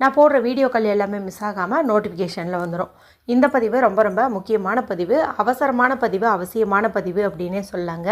நான் போடுற வீடியோக்கள் எல்லாமே மிஸ் ஆகாமல் நோட்டிஃபிகேஷனில் வந்துடும் இந்த பதிவு ரொம்ப ரொம்ப முக்கியமான பதிவு. அவசரமான பதிவு அவசியமான பதிவு அப்படின்னே சொல்லாங்க.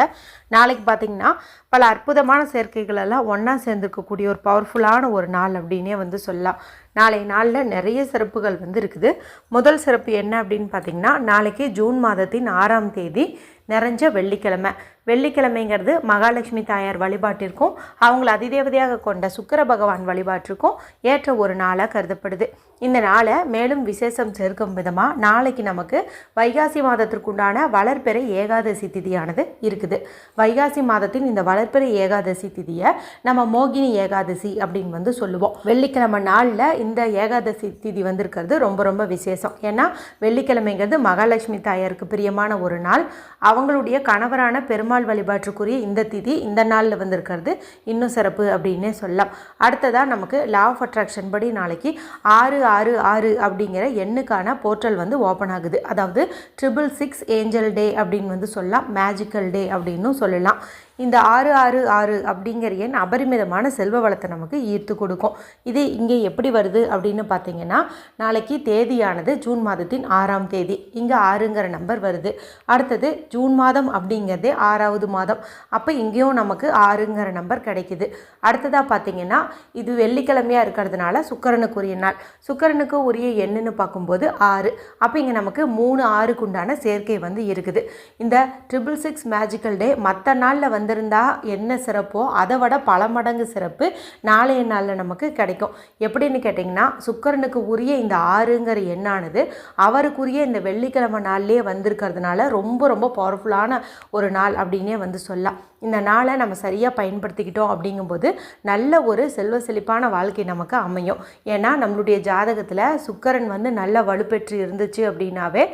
நாளைக்கு பார்த்திங்கன்னா பல அற்புதமான சேர்க்கைகளெல்லாம் ஒன்றா சேர்ந்துருக்கக்கூடிய ஒரு பவர்ஃபுல்லான ஒரு நாள் அப்படின்னே வந்து சொல்லலாம். நாளை நாளில் நிறைய சிறப்புகள் வந்து இருக்குது. முதல் சிறப்பு என்ன அப்படின்னு பார்த்திங்கன்னா நாளைக்கு ஜூன் மாதத்தின் ஆறாம் தேதி நிறைஞ்ச வெள்ளிக்கிழமை. வெள்ளிக்கிழமைங்கிறது மகாலட்சுமி தாயார் வழிபாட்டிற்கும் அவங்கள அதிதேவதையாக கொண்ட சுக்கர பகவான் வழிபாட்டிற்கும் ஏற்ற ஒரு நாளாக கருதப்படுது. இந்த நாளை மேலும் விசேஷம் சேர்க்கும் விதமாக நாளைக்கு நமக்கு வைகாசி மாதத்திற்குண்டான வளர்ப்பெறை ஏகாதசி திதியானது இருக்குது. வைகாசி மாதத்தின் இந்த வளர்ப்பெறை ஏகாதசி திதியை நம்ம மோகினி ஏகாதசி அப்படின்னு வந்து சொல்லுவோம். வெள்ளிக்கிழமை நாளில் இந்த ஏகாதசி திதி வந்திருக்கிறது ரொம்ப ரொம்ப விசேஷம். ஏன்னா வெள்ளிக்கிழமைங்கிறது மகாலட்சுமி தாயாருக்கு பிரியமான ஒரு நாள். அவங்களுடைய கணவரான பெருமாள் வழிபாட்டுக்குரிய இந்த திதி இந்த நாளில் வந்திருக்கிறது. இன்னும் சிறப்பு அப்படின்னே சொல்லலாம். அடுத்ததாக நமக்கு லா ஆஃப் அட்ராக்ஷன் படி நாளைக்கு ஆறு ஆறு ஆறு அப்படிங்கிற எண்ணுக்கான போர்ட்டல் வந்து ஓப்பன் ஆகுது. அதாவது ட்ரிபிள் சிக்ஸ் ஏஞ்சல் டே அப்படின்னு வந்து சொல்லலாம். மேஜிக்கல் டே அப்படின்னும் சொல்லலாம் இந்த ஆறு ஆறு ஆறு அப்படிங்கிற எண் அபரிமிதமான செல்வ வளத்தை நமக்கு ஈர்த்து கொடுக்கும். இது இங்கே எப்படி வருது அப்படின்னு பார்த்தீங்கன்னா நாளைக்கு தேதியானது ஜூன் மாதத்தின் ஆறாம் தேதி. இங்கே ஆறுங்கிற நம்பர் வருது. அடுத்தது ஜூன் மாதம் அப்படிங்கிறதே ஆறாவது மாதம். அப்போ இங்கேயும் நமக்கு ஆறுங்கிற நம்பர் கிடைக்குது. அடுத்ததாக பார்த்தீங்கன்னா இது வெள்ளிக்கிழமையாக இருக்கிறதுனால சுக்கரனுக்குரிய நாள். சுக்கரனுக்கு உரிய எண்ணுன்னு பார்க்கும்போது ஆறு. அப்போ இங்கே நமக்கு மூணு ஆறுக்குண்டான சேர்க்கை வந்து இருக்குது. இந்த ட்ரிபிள் சிக்ஸ் மேஜிக்கல் டே மற்ற நாளில் வந்து வந்திருந்தா என்ன சிறப்போ அதை விட பல மடங்கு சிறப்பு நாளைய நாளில் நமக்கு கிடைக்கும். எப்படின்னு கேட்டிங்கன்னா சுக்கரனுக்கு உரிய இந்த ஆறுங்கிற எண்ணானது அவருக்குரிய இந்த வெள்ளிக்கிழமை நாள்லேயே வந்திருக்கிறதுனால ரொம்ப ரொம்ப பவர்ஃபுல்லான ஒரு நாள் அப்படின்னே வந்து சொல்லலாம். இந்த நாளை நம்ம சரியாக பயன்படுத்திக்கிட்டோம் அப்படிங்கும்போது நல்ல ஒரு செல்வ செழிப்பான வாழ்க்கை நமக்கு அமையும். ஏன்னா நம்மளுடைய ஜாதகத்தில் சுக்கரன் வந்து நல்ல வலுப்பெற்று இருந்துச்சு அப்படின்னாவே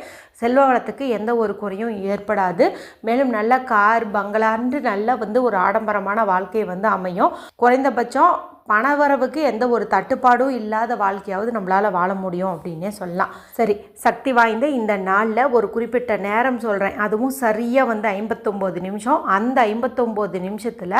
செல்வ வளத்துக்கு எந்த ஒரு குறையும் ஏற்படாது. மேலும் நல்ல கார் பங்களான்று நல்ல வந்து ஒரு ஆடம்பரமான வாழ்க்கை வந்து அமையும். குறைந்தபட்சம் பணவரவுக்கு எந்த ஒரு தட்டுப்பாடும் இல்லாத வாழ்க்கையாவது நம்மளால் வாழ முடியும் அப்படின்னே சொல்லலாம். சரி சக்தி வாய்ந்த இந்த நாளில் ஒரு குறிப்பிட்ட நேரம் சொல்கிறேன் அதுவும் சரியாக வந்து ஐம்பத்தொம்போது நிமிஷம். அந்த ஐம்பத்தொம்போது நிமிஷத்தில்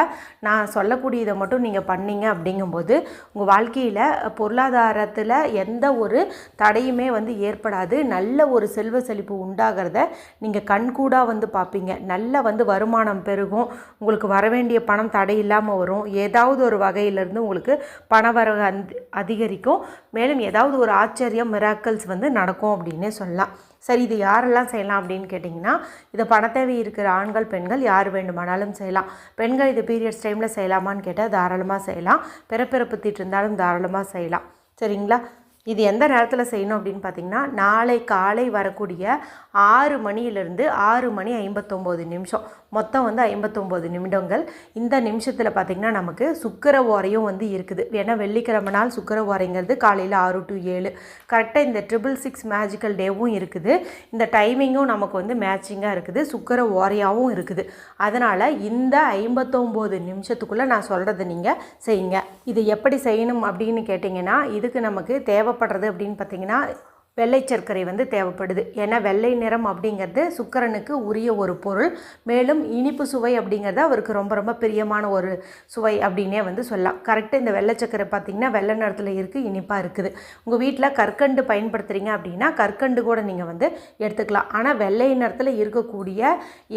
நான் சொல்லக்கூடியதை மட்டும் நீங்கள் பண்ணீங்க அப்படிங்கும்போது உங்கள் வாழ்க்கையில் பொருளாதாரத்தில் எந்த ஒரு தடையுமே வந்து ஏற்படாது. நல்ல ஒரு செல்வ செழிப்பு உண்டாகிறத நீங்கள் கண்கூடாக வந்து பார்ப்பீங்க நல்ல வந்து வருமானம் பெருகும். உங்களுக்கு வர வேண்டிய பணம் தடை இல்லாமல் வரும். ஏதாவது ஒரு வகையிலேருந்து உங்களுக்கு பணவரவு அந் அதிகரிக்கும். மேலும் ஏதாவது ஒரு ஆச்சரியம் மிராக்கல்ஸ் வந்து நடக்கும் அப்படின்னே சொல்லலாம். சரி இது யாரெல்லாம் செய்யலாம் அப்படின்னு கேட்டிங்கன்னா இதை பணத்தேவை இருக்கிற ஆண்கள் பெண்கள் யார் வேண்டுமானாலும் செய்யலாம். பெண்கள் இது பீரியட்ஸ் டைமில் செய்யலாமான்னு கேட்டால் தாராளமாக செய்யலாம். பிறப்பிறப்பு தீட்டு இருந்தாலும் தாராளமாக செய்யலாம். சரிங்களா? இது எந்த நேரத்தில் செய்யணும் அப்படின்னு பார்த்தீங்கன்னா நாளை காலை வரக்கூடிய ஆறு மணியிலிருந்து ஆறு மணி ஐம்பத்தொம்போது நிமிஷம். மொத்தம் வந்து ஐம்பத்தொம்போது நிமிடங்கள். இந்த நிமிஷத்தில் பார்த்திங்கன்னா நமக்கு சுக்கர ஓரையும் வந்து இருக்குது. ஏன்னா வெள்ளிக்கிழமை நாள் சுக்கர ஓரைங்கிறது காலையில் ஆறு டு ஏழு. கரெக்டாக இந்த ட்ரிபிள் சிக்ஸ் மேஜிக்கல் டேவும் இருக்குது. இந்த டைமிங்கும் நமக்கு வந்து மேட்சிங்காக இருக்குது. சுக்கர ஓரையாகவும் இருக்குது. அதனால் இந்த ஐம்பத்தொம்போது நிமிஷத்துக்குள்ளே நான் சொல்கிறத நீங்கள் செய்யுங்க. இது எப்படி செய்யணும் அப்படின்னு கேட்டிங்கன்னா இதுக்கு நமக்கு தேவைப்படுறது அப்படின்னு பார்த்தீங்கன்னா வெள்ளை சர்க்கரை வந்து தேவைப்படுது. ஏன்னா வெள்ளை நிறம் அப்படிங்கிறது சுக்கரனுக்கு உரிய ஒரு பொருள். மேலும் இனிப்பு சுவை அப்படிங்கிறது அவருக்கு ரொம்ப ரொம்ப பிரியமான ஒரு சுவை அப்படின்னே வந்து சொல்லலாம். கரெக்டாக இந்த வெள்ளை சர்க்கரை பார்த்திங்கன்னா வெள்ளை நிறத்தில் இருக்குது இனிப்பாக இருக்குது. உங்கள் வீட்டில் கற்கண்டு பயன்படுத்துகிறீங்க அப்படின்னா கற்கண்டு கூட நீங்கள் வந்து எடுத்துக்கலாம். ஆனால் வெள்ளை நிறத்தில் இருக்கக்கூடிய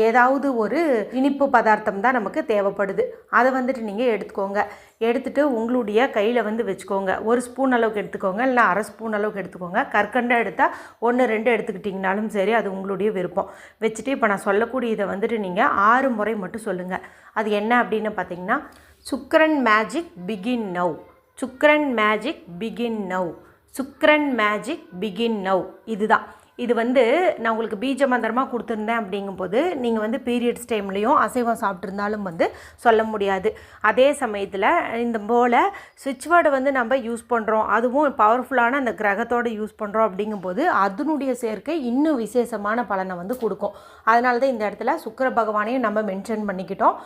ஏதாவது ஒரு இனிப்பு பதார்த்தம் தான் நமக்கு தேவைப்படுது. அதை வந்துட்டு நீங்கள் எடுத்துக்கோங்க. எடுத்துகிட்டு உங்களுடைய கையில் வந்து வச்சுக்கோங்க. ஒரு ஸ்பூன் அளவுக்கு எடுத்துக்கோங்க. இல்லை அரை ஸ்பூன் அளவுக்கு எடுத்துக்கோங்க. கற்கண்டை எடுத்தால் ஒன்று ரெண்டு எடுத்துக்கிட்டிங்கனாலும் சரி அது உங்களுடைய விருப்பம். வச்சுட்டு இப்போ நான் சொல்லக்கூடிய இதை வந்துட்டு நீங்கள் ஆறு முறை மட்டும் சொல்லுங்கள் அது என்ன அப்படின்னு பார்த்தீங்கன்னா சுக்கரன் மேஜிக் பிகின் நவ் சுக்கரன் மேஜிக் பிகின் நவ் சுக்கரன் மேஜிக் பிகின் நவ் இதுதான். இது வந்து நான் உங்களுக்கு பீஜ மந்திரமாக கொடுத்துருந்தேன் அப்படிங்கும்போது நீங்கள் வந்து பீரியட்ஸ் டைம்லேயும் அசைவம் சாப்பிட்ருந்தாலும் வந்து சொல்ல முடியாது. அதே சமயத்தில் இந்த போல் சுவிட்ச் வேர்டை வந்து நம்ம யூஸ் பண்ணுறோம் அதுவும் பவர்ஃபுல்லான அந்த கிரகத்தோடு யூஸ் பண்ணுறோம் அப்படிங்கும்போது அதனுடைய சேர்க்கை இன்னும் விசேஷமான பலனை வந்து கொடுக்கும். அதனால தான் இந்த இடத்துல சுக்கிர பகவானையும் நம்ம மென்ஷன் பண்ணிக்கிட்டோம்.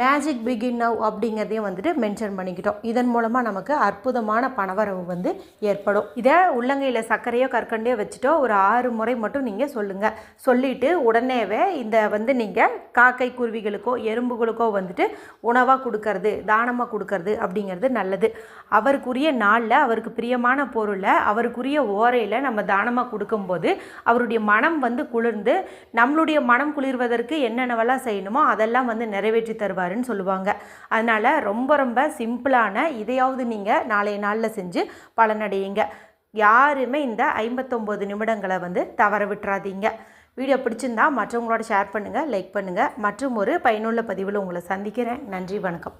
மேஜிக் பிகின் நவ் அப்படிங்கிறதையும் வந்துட்டு மென்ஷன் பண்ணிக்கிட்டோம். இதன் மூலமாக நமக்கு அற்புதமான பணவரவு வந்து ஏற்படும். இதை உள்ளங்கையில் சர்க்கரையோ கற்கண்டையோ வச்சுட்டோ ஒரு ஆறு முறை மட்டும் நீங்கள் சொல்லுங்கள் சொல்லிவிட்டு உடனேவே இந்த வந்து நீங்கள் காக்கை குருவிகளுக்கோ எறும்புகளுக்கோ வந்துட்டு உணவாக கொடுக்கறது தானமாக கொடுக்கறது அப்படிங்கிறது நல்லது. அவருக்குரிய நாளில் அவருக்கு பிரியமான பொருளை அவருக்குரிய ஓரையில் நம்ம தானமாக கொடுக்கும்போது அவருடைய மனம் வந்து குளிர்ந்து நம்மளுடைய மனம் குளிர்வதற்கு என்னென்னவெல்லாம் செய்யணுமோ அதெல்லாம் வந்து நிறைவேற்றி தருவார். தருவாருன்னு சொல்லுவாங்க. அதனால் ரொம்ப ரொம்ப சிம்பிளான இதையாவது நீங்கள் நாளைய நாளில் செஞ்சு பலனடையுங்க. யாருமே இந்த ஐம்பத்தொம்போது நிமிடங்களை வந்து தவற விட்டுறாதீங்க. வீடியோ பிடிச்சிருந்தா மற்றவங்களோட ஷேர் பண்ணுங்கள் லைக் பண்ணுங்கள் மற்றும் ஒரு பயனுள்ள பதிவில் உங்களை சந்திக்கிறேன். நன்றி வணக்கம்.